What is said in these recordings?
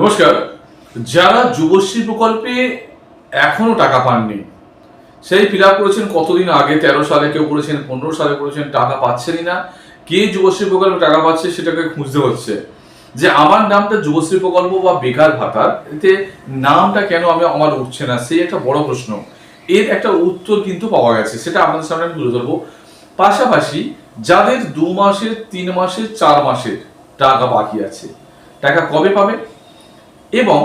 নমস্কার। যারা যুবশ্রী প্রকল্পে এখনও টাকা পাননি, সেই ফিল আপ করেছেন কতদিন আগে? তেরো সালে কেউ করেছেন, পনেরো সালে করেছেন, টাকা পাচ্ছেনই না। কে যুবশ্রী প্রকল্পে টাকা পাচ্ছে সেটাকে খুঁজতে হচ্ছে। যে আমার নামটা যুবশ্রী প্রকল্প বা বেকার ভাতার এতে নামটা কেন আমি আমার উঠছে না, সেই একটা বড় প্রশ্ন। এর একটা উত্তর কিন্তু পাওয়া গেছে, সেটা আপনাদের সামনে আমি তুলে ধরবো। পাশাপাশি যাদের দু মাসের, তিন মাসের, চার মাসের টাকা বাকি আছে, টাকা কবে পাবে? এবং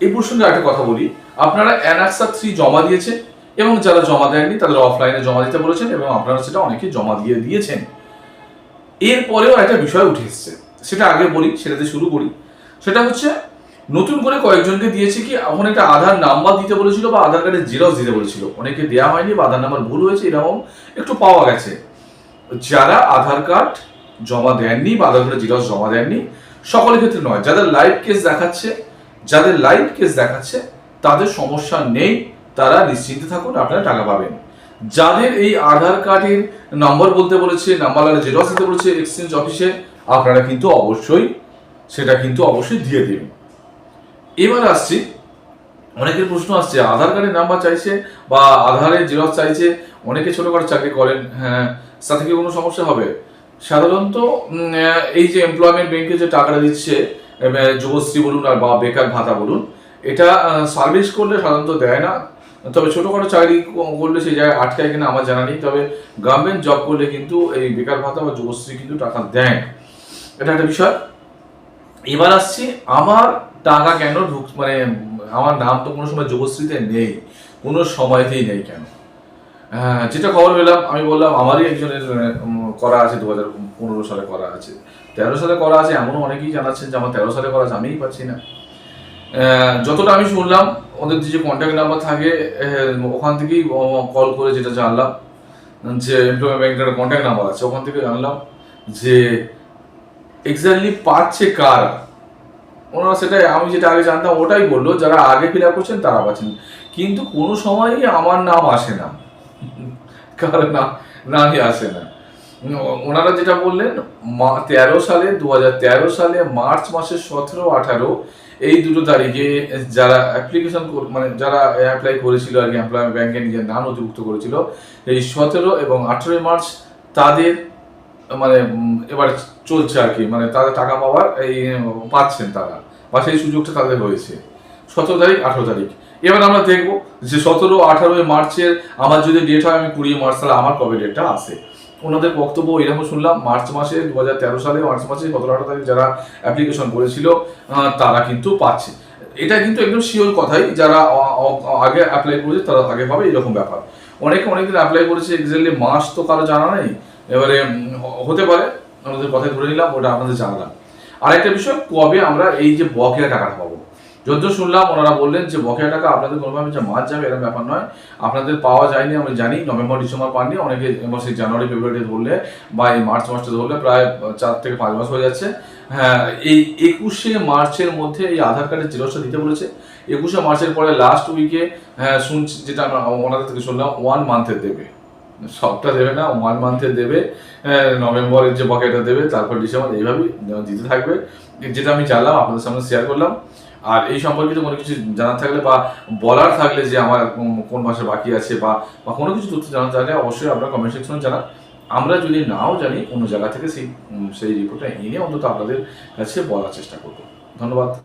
এই প্রসঙ্গে একটা কথা বলি। আপনারা অ্যানাক্সা থ্রি জমা দিয়েছে এবং যারা জমা দেননি তাদের অফলাইনে জমা দিতে বলেছেন এবং আপনারা সেটা অনেকে জমা দিয়ে দিয়েছেন। এরপরেও একটা বিষয় উঠে এসছে, সেটা আগে বলি, সেটাতে শুরু করি। সেটা হচ্ছে, নতুন করে কয়েকজনকে দিয়েছে কি ওখানে একটা আধার নাম্বার দিতে বলেছিল বা আধার কার্ডের জেরক্স দিতে বলেছিল। অনেকে দেওয়া হয়নি বা আধার নাম্বার ভুল হয়েছে, এরকম একটু পাওয়া গেছে। যারা আধার কার্ড জমা দেননি বা আধার কার্ডের জেরক্স জমা দেননি, সকলের ক্ষেত্রে নয়, যাদের লাইভ কেস দেখাচ্ছে যাদের লাইভ কেস দেখাচ্ছে, তাদের সমস্যা নেই, তারা নিশ্চিন্তে থাকুন, আপনারা টাকা পাবেন। যাদের এই আধার কার্ডের নম্বর বলতে বলেছে নাম্বার জেরক্স দিতে বলেছে এক্সচেঞ্জ অফিসে আপনারা কিন্তু অবশ্যই, সেটা কিন্তু অবশ্যই দিয়ে দেবেন এবার আসছি, অনেকের প্রশ্ন আসছে, আধার কার্ডের নাম্বার চাইছে বা আধারের জেরক্স চাইছে, অনেকে ছোটখাটো চাকরি করেন হ্যাঁ তাতে কি কোনো সমস্যা হবে? সাধারণত এই যে এমপ্লয়মেন্ট ব্যাংকে যে টাকাটা দিচ্ছে যুবশ্রী বলুন আর বা বেকার ভাতা বলুন এটা সার্ভিস করলে সাধারণত দেয় না। তবে ছোটখাটো চাকরি করলে সেই জায়গায় আটকায় কিনা আমার জানা নেই। তবে গভর্নমেন্ট জব করলে কিন্তু এই বেকার ভাতা বা যুবশ্রী কিন্তু টাকা দেয়। এটা একটা বিষয়। এবার আসছি আমার টাকা কেন ঢুক মানে আমার নাম তো কোনো সময় যুবশ্রীতে নেই কোনো সময়তেই নেই কেন? হ্যাঁ, যেটা খবর পেলাম আমি বললাম আমারই একজনের করা আছে দু হাজার পনেরো সালে করা আছে। তেরো সালে করা আছে, এমনও অনেকেই জানাচ্ছেন যে আমার তেরো সালে করা আছে, আমিই পাচ্ছি না। যতটা আমি শুনলাম, ওদের যে কন্ট্যাক্ট নাম্বার থাকে ওখান থেকেই কল করে যেটা জানলাম, যে এমপ্লয়মেন্ট ব্যাংকের কন্ট্যাক্ট নাম্বার আছে, ওখান থেকে জানলাম যে এক্স্যাক্টলি পাচ্ছে কারা। ওনারা সেটাই, আমি যেটা আগে জানতাম, ওটাই বলল, যারা আগে ফিল আপ করছেন, তারা পাচ্ছেন। কিন্তু কোনো সময়ই আমার নাম আসে না। কারণ না, নামই আসে না। ওনারা যেটা বললেন তেরো সালে দু তেরো সালে, মার্চ মাসের সতেরো, আঠারো, এই দুটো তারিখে যারা অ্যাপ্লিকেশন মানে যারা অ্যাপ্লাই করেছিল আর কি এমপ্লয়মেন্ট ব্যাংকে নিজের নাম নথিভুক্ত করেছিল, এই সতেরো এবং আঠেরোই মার্চ তাদের মানে এবার চলছে আর কি মানে তাদের টাকা পাওয়ার এই, পাচ্ছেন তারা, বা সেই সুযোগটা তাদের হয়েছে। সতেরো তারিখ, আঠেরো তারিখ। এবার আমরা দেখব যে সতেরো, আঠারোই মার্চের আমার যদি ডেট হয় আমি কুড়ি মার্চ, তাহলে আমার কবে ডেটটা আসে? ওনাদের বক্তব্য এরকম শুনলাম, মার্চ মাসে দু হাজার তেরো সালে, মার্চ মাসে সতেরো আঠারো তারিখ যারা অ্যাপ্লিকেশন করেছিল তারা কিন্তু পাচ্ছে। এটা কিন্তু একদম শিওর কথাই, যারা আগে অ্যাপ্লাই করেছে, তারা আগে পাবে এরকম ব্যাপার। অনেকে অনেকদিন অ্যাপ্লাই করেছে এক্স্যাক্টলি মাস তো কারও জানা নেই, এবারে হতে পারে আমাদের কথায় ধরে নিলাম, ওটা আপনাদের জানালাম। আরেকটা বিষয়, কবে আমরা এই যে বকেয়া টাকাটা পাবো? যদিও শুনলাম ওনারা বললেন যে বকেয়া টাকা আপনাদের কোনোভাবে যে মাস যাবে এরকম ব্যাপার নয়। আপনাদের পাওয়া যায়নি আমি জানি নভেম্বর ডিসেম্বর পাননি অনেকে সেই জানুয়ারি ফেব্রুয়ারি ধরলে বা এই মার্চ মাসটা ধরলে প্রায় চার থেকে পাঁচ মাস হয়ে যাচ্ছে। হ্যাঁ এই একুশে মার্চের মধ্যে এই আধার কার্ডের জেরক্সটা দিতে বলেছে। একুশে মার্চের পরে লাস্ট উইকে হ্যাঁ শুনছি যেটা আমরা ওনাদের থেকে শুনলাম ওয়ান মান্থের দেবে। সবটা দেবে না ওয়ান মান্থের দেবে আহ, নভেম্বরের যে বকেটা দেবে তারপর ডিসেম্বর এইভাবেই দিতে থাকবে। যেটা আমি জানলাম আপনাদের সামনে শেয়ার করলাম। আর এই সম্পর্কিত কোনো কিছু জানার থাকলে বা বলার থাকলে যে আমার কোন- ভাষা বাকি আছে বা বা কোনো কিছু তথ্য জানার থাকলে অবশ্যই আপনারা কমেন্ট সেকশনে জানান। আমরা যদি নাও জানি অন্য জায়গা থেকে সেই সেই রিপোর্টটা এনে অন্তত আপনাদের কাছে বলার চেষ্টা করব। ধন্যবাদ।